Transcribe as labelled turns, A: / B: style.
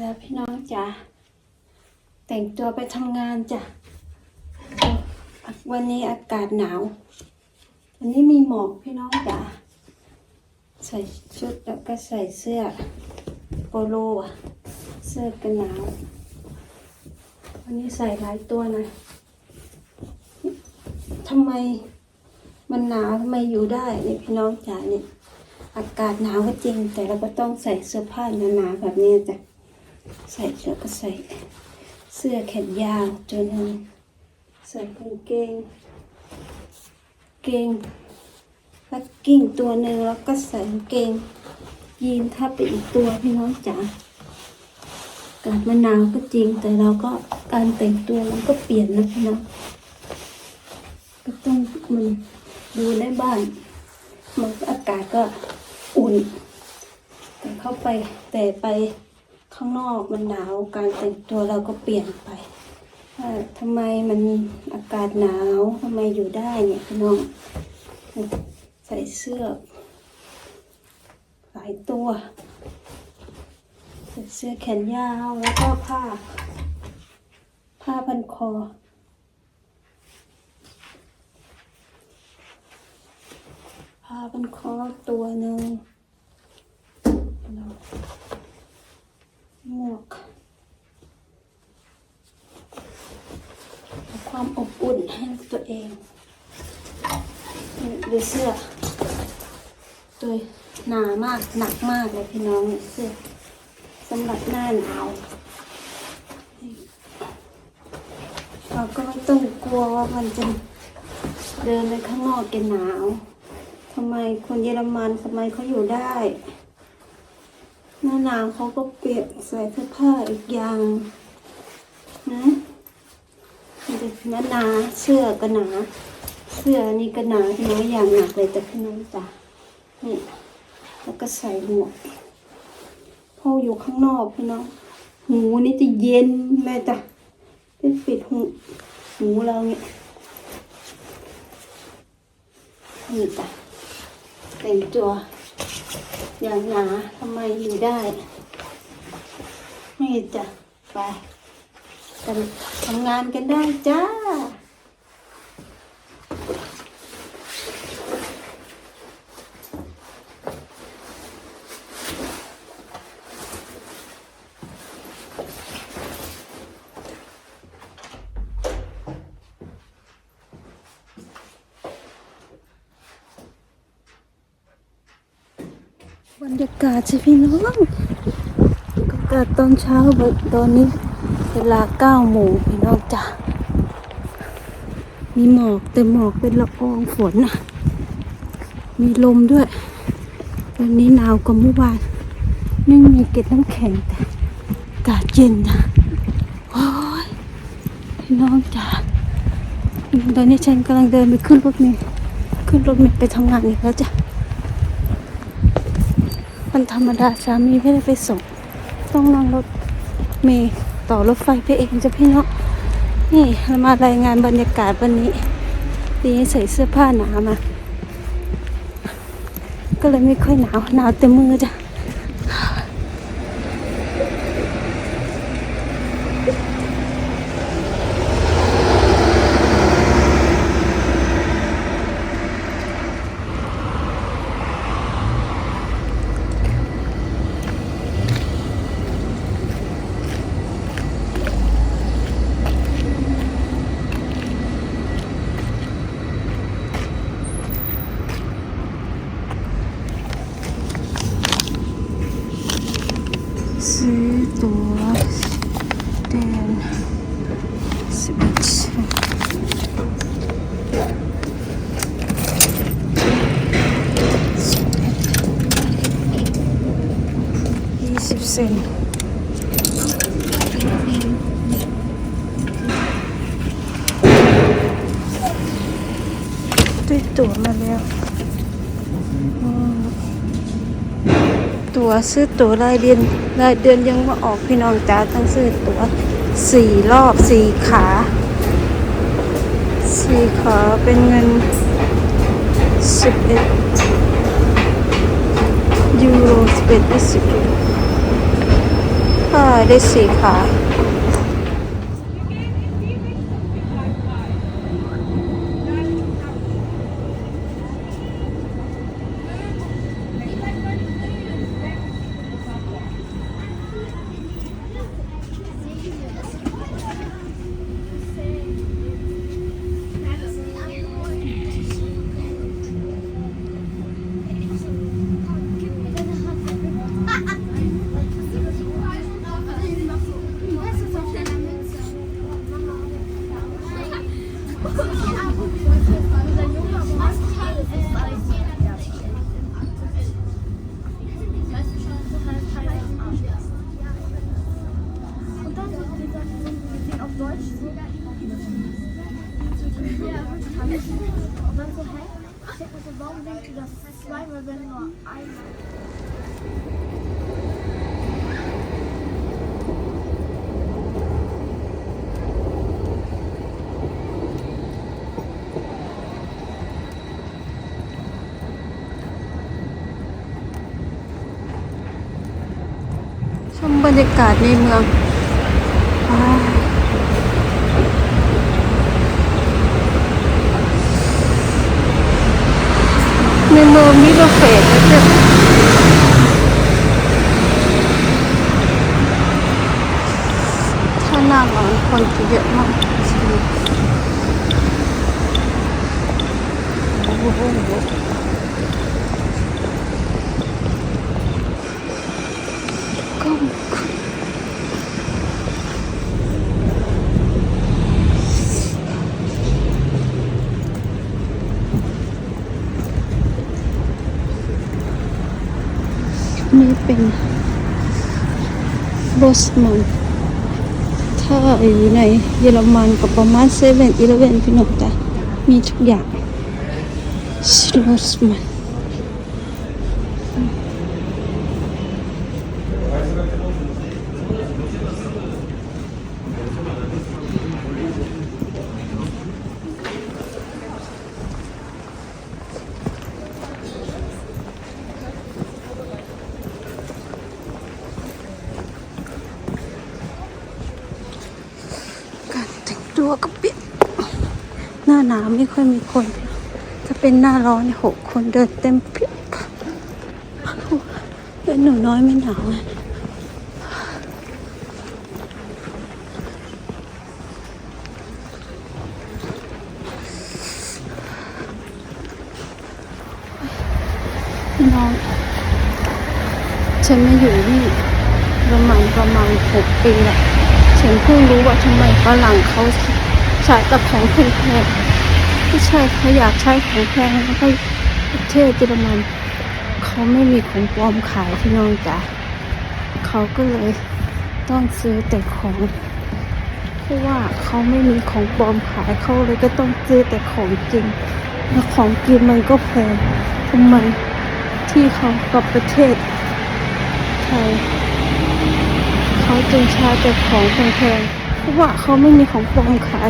A: แล้วพี่น้องจ๋าแต่งตัวไปทำงานจ้ะ วันนี้อากาศหนาว วันนี้มีหมอกพี่น้องจ๋าใส่ชุดแล้วก็ใส่เสื้อโปโลอะเสื้อกันหนาว วันนี้ใส่หลายตัวหนะทำไมมันหนาวทำไมอยู่ได้เนี่ยพี่น้องจ๋าเนี่ยอากาศหนาวก็จริง แต่เราก็ต้องใส่เสื้อผ้าหนาๆแบบนี้จ้ะ ใส่เสื้อก็ใส่เสื้อแขนยาวจนนึงใส่กางเกง เกงลักกิ้งตัวหนึ่งแล้วก็ใส่กางเกง ยีนทับไปอีกตัวพี่น้องจ๋าอากาศมันหนาวก็จริงแต่เราก็การแต่งตัวมันก็เปลี่ยนนะพี่น้องก็ต้องมันดูในบ้านมันอากาศก็อุ่น แต่เข้าไปแต่ไป ข้างนอกมันหนาวการแต่งตัวเราก็เปลี่ยนไปว่าทำไมมันอากาศหนาวทำไมอยู่ได้เนี่ยพี่น้องใส่เสื้อหลายตัวใส่เสื้อแขนยาวแล้วก็ผ้า ผ้าพันคอผ้าพันคอตัวหนึ่งแล้วหมวกเอาความอบอุ่นให้ตัวเองนี่ ดูเสื้อตัวหนามากหนักมากเลยพี่น้องเสื้อสำหรับหน้าหนาวเราก็ไม่ต้องกลัวว่ามันจะเดินไปข้างนอกกันหนาวทำไมคนเยอรมันทำไมเขาอยู่ได้ หน้าหนาวเขาก็เปลี่ยนใส่เสื้อผ้าอีกอย่างนะมันจะหนาหนาเสื้อก็หนา เสื้อนี่ก็หนาพี่น้อยอย่างหนักเลยแต่พี่น้องจ้ะนี่แล้วก็ใส่หมวกพออยู่ข้างนอกพี่น้องหูนี่จะเย็นแม่จ้ะเป็นปิดหูหูเราเนี่ยนี่จ้ะแต่งตัวอย่างหนาทำไมอยู่ได้นี่จ้ะไปทำงานกันได้จ้า บรรยากาศสิพี่น้องอากาศตอนเช้าแบบตอนนี้เวลาเก้าโมงพี่น้องจ้ะมีหมอกแต่หมอกเป็นละอองฝนน่ะมีลมด้วย วันนี้หนาวกว่าเมื่อวานไม่มีเกล็ดน้ำแข็งแต่อากาศเย็นนะโอ้ยพี่น้องจ้ะตอนนี้ฉันกำลังเดินไปขึ้นรถเมล์ขึ้นรถเมล์ไปทำงานอีกแล้วจ้ะ วันธรรมดาสามีไม่ได้ไปส่ง ต้องนั่งรถเมล์ต่อรถไฟไปเองจะพี่เน้องนี่เรามารายงานบรรยากาศวันนี้ปีใส่เสื้อผ้าหนามา ก็เลยไม่ค่อยหนาวหนาวแต่มือจ้ะ ซื้อตั๋วเดือน สิบเอ็ดยี่สิบเซนได้ตั๋วมาแล้ว ตั๋วซื้อตั๋วรายเดือนรายเดือนยังมาออกพี่น้องจ้าต้งซื้อตั๋ว สี่รอบสี่ขาสี่ขาเป็นเงินสิบเอ็ดยูโรสิบเอ็ดยี่สิบค่าาได้สี่ขา ชมบรรยากาศในเมืองในเมืองมีรถเฟสนะจ๊ะถ้าหน้าร้อนคนจะเยอะมากจริงโอ้โห ป็นโรสมันถ้าอยู่ในเยอรมันก็ประมาณเซเว่นอีเลเว่นพี่น้องจ้ะมีทุกอย่างโรสมัน รัวก็เปลี่ยนหน้าหนาวไม่ค่อยมีคนถ้าเป็นหน้าร้อนหกคนเดินเต็มเพียบเป็นหนูน้อยไม่หนาวไงน้องฉันมาอยู่นี่ประมาณประมาณหกปีละ ฉันเพิ่งรู้ว่าทำไมฝรั่งเขาใช้แต่ของแพงๆไม่ใช่เขาอยากใช้ของแพงแล้วก็ประเทศเยอรมันเขาไม่มีของปลอมขายที่น้องจ๋าเขาก็เลยต้องซื้อแต่ของเพราะว่าเขาไม่มีของปลอมขายเขาเลยก็ต้องซื้อแต่ของจริงแล้วของจริงมันก็แพงทำไมที่เขากับประเทศไทย เขาจึงชาเจ็บของแพงๆเพราะว่าเขาไม่มีของปลอมขาย